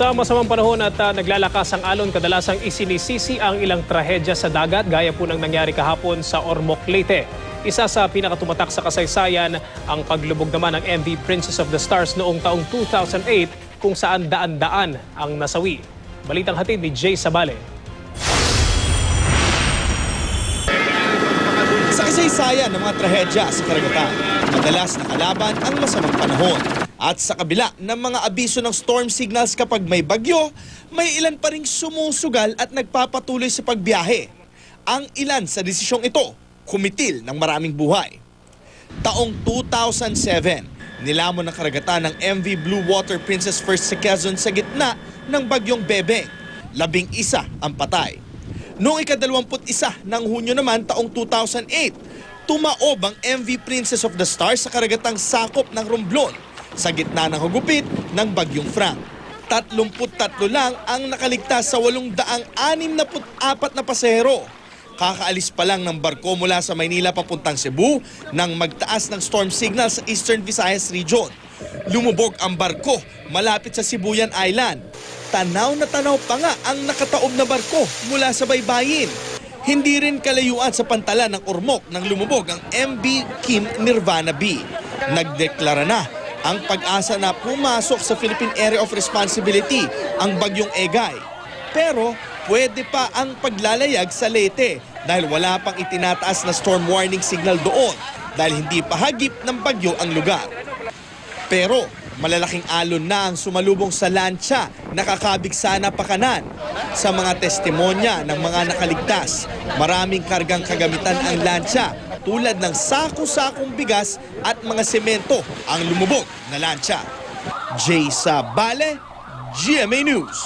Sa masamang panahon at ah, naglalakas ang alon, kadalasang isinisisi ang ilang trahedya sa dagat gaya po ng nangyari kahapon sa Ormoc, Leyte. Isa sa pinakatumatak sa kasaysayan ang paglubog naman ng MV Princess of the Stars noong taong 2008 kung saan daan-daan ang nasawi. Balitang hatid ni Jay Sabale. Sa kasaysayan ng mga trahedya sa karagatan, madalas nakalaban ang masamang panahon. At sa kabila ng mga abiso ng storm signals kapag may bagyo, may ilan pa ring sumusugal at nagpapatuloy sa pagbiyahe. Ang ilan sa desisyong ito, kumitil ng maraming buhay. Taong 2007, nilamon ng karagatan ng MV Blue Water Princess First sa Quezon sa gitna ng bagyong Bebeng. Labing isa ang patay. Noong ikadalawamput isa ng Hunyo naman taong 2008, tumaob ang MV Princess of the Stars sa karagatang sakop ng Romblon sa gitna ng hugupit ng Bagyong Frank. 33 lang ang nakaligtas sa 864 na pasahero. Kakaalis pa lang ng barko mula sa Maynila papuntang Cebu nang magtaas ng storm signal sa Eastern Visayas Region. Lumubog ang barko malapit sa Sibuyan Island. Tanaw na tanaw pa nga ang nakataob na barko mula sa baybayin. Hindi rin kalayuan sa pantala ng Ormoc nang lumubog ang MB Kim Nirvana B. Nagdeklara na ang pag-asa na pumasok sa Philippine Area of Responsibility ang bagyong Egay. Pero pwede pa ang paglalayag sa Leyte dahil wala pang itinataas na storm warning signal doon dahil hindi pa hagip ng bagyo ang lugar. Pero malalaking alon na ang sumalubong sa lancha nakakabig sana pakanan. Sa mga testimonya ng mga nakaligtas, maraming kargang kagamitan ang lancha tulad ng sako-sakong bigas at mga semento ang lumubog na lancha. Jay Sabale, GMA News.